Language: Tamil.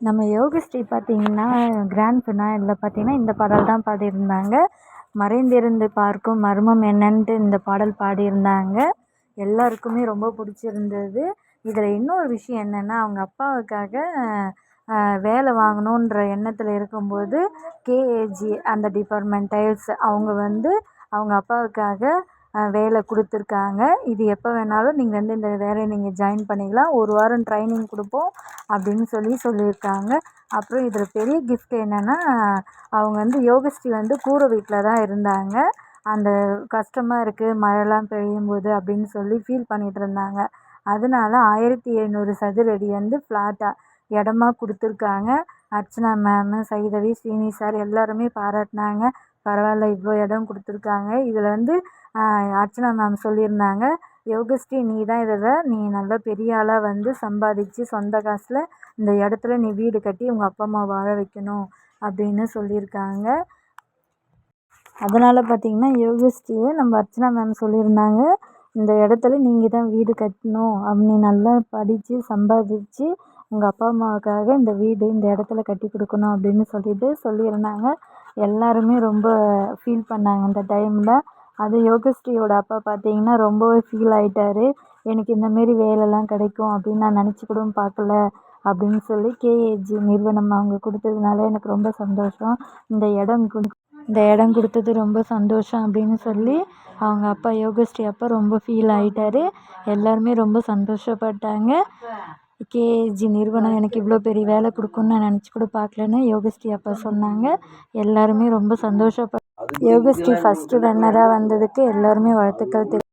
நம்ம யோகஸ்ரீ பார்த்தீங்கன்னா கிராண்ட் ஃபினாலில் பார்த்தீங்கன்னா இந்த பாடல் தான் பாடியிருந்தாங்க. மறைந்திருந்து பார்க்கும் மர்மம் என்னன்ட்டு இந்த பாடல் பாடியிருந்தாங்க. எல்லாருக்குமே ரொம்ப பிடிச்சிருந்தது. இதில் இன்னொரு விஷயம் என்னென்னா அவங்க அப்பாவுக்காக வேலை வாங்கணுன்ற எண்ணத்தில் இருக்கும்போது கேஏஜி அந்த டிபார்ட்மெண்ட் டைல்ஸ் அவங்க வந்து அவங்க அப்பாவுக்காக வேலை கொடுத்துருக்காங்க. இது எப்போ வேணாலும் நீங்கள் வந்து இந்த வேலையை நீங்கள் ஜாயின் பண்ணிக்கலாம். ஒரு வாரம் ட்ரைனிங் கொடுப்போம் அப்படின்னு சொல்லி சொல்லியிருக்காங்க. அப்புறம் இதில் பெரிய கிஃப்ட் என்னென்னா அவங்க வந்து யோகஸ்ரீ வந்து கூரை வீட்டில் தான் இருந்தாங்க. அந்த கஷ்டமாக இருக்குது மழைலாம் பெய்யும் போது அப்படின்னு சொல்லி ஃபீல் பண்ணிகிட்டு இருந்தாங்க. அதனால ஆயிரத்தி எழுநூறு சதுரடி வந்து ஃப்ளாட்டாக இடமா கொடுத்துருக்காங்க. அர்ச்சனா மேமு சைதவி ஸ்ரீனி சார் எல்லாருமே பாராட்டினாங்க. பரவாயில்ல இவ்வளோ இடம் கொடுத்துருக்காங்க. இதில் வந்து அர்ச்சனா மேம் சொல்லியிருந்தாங்க. யோகஸ்ரீ நீ தான் இதில் நீ நல்லா பெரிய ஆளாக வந்து சம்பாதிச்சு சொந்த காசில் இந்த இடத்துல நீ வீடு கட்டி உங்கள் அப்பா அம்மா வாழ வைக்கணும் அப்படின்னு சொல்லியிருக்காங்க. அதனால் பார்த்திங்கன்னா யோகஸ்ரீயை நம்ம அர்ச்சனா மேம் சொல்லியிருந்தாங்க. இந்த இடத்துல நீங்கள் தான் வீடு கட்டணும். அப்படி நல்லா படித்து சம்பாதிச்சு உங்கள் அப்பா அம்மாவுக்காக இந்த வீடு இந்த இடத்துல கட்டி கொடுக்கணும் அப்படின்னு சொல்லிட்டு சொல்லியிருந்தாங்க. எல்லாருமே ரொம்ப ஃபீல் பண்ணாங்க அந்த டைமில் அது யோகஸ்ரீயோட அப்பா பார்த்தீங்கன்னா ரொம்பவே ஃபீல் ஆகிட்டாரு எனக்கு இந்தமாரி வேலைலாம் கிடைக்கும் அப்படின்னு நான் நினச்சி கூட பார்க்கல அப்படின்னு சொல்லி கேஏஜி நிறுவனம் அவங்க கொடுத்ததுனால எனக்கு ரொம்ப சந்தோஷம். இந்த இடம் கொடு இந்த இடம் கொடுத்தது ரொம்ப சந்தோஷம் அப்படின்னு சொல்லி அவங்க அப்பா யோகஸ்ரீ அப்பா ரொம்ப ஃபீல் ஆகிட்டாரு எல்லாருமே ரொம்ப சந்தோஷப்பட்டாங்க. கேஏஜி நிறுவனம் எனக்கு இவ்வளோ பெரிய வேலை கொடுக்குன்னு நான் நினச்சி கூட பார்க்கலன்னு யோகஸ்ரீ அப்பா சொன்னாங்க. எல்லாருமே ரொம்ப சந்தோஷப்பட் யோகஸ்ரீ ஃபஸ்ட்டு ரன்னராக வந்ததுக்கு எல்லோருமே வாழ்த்துக்கள் தெரி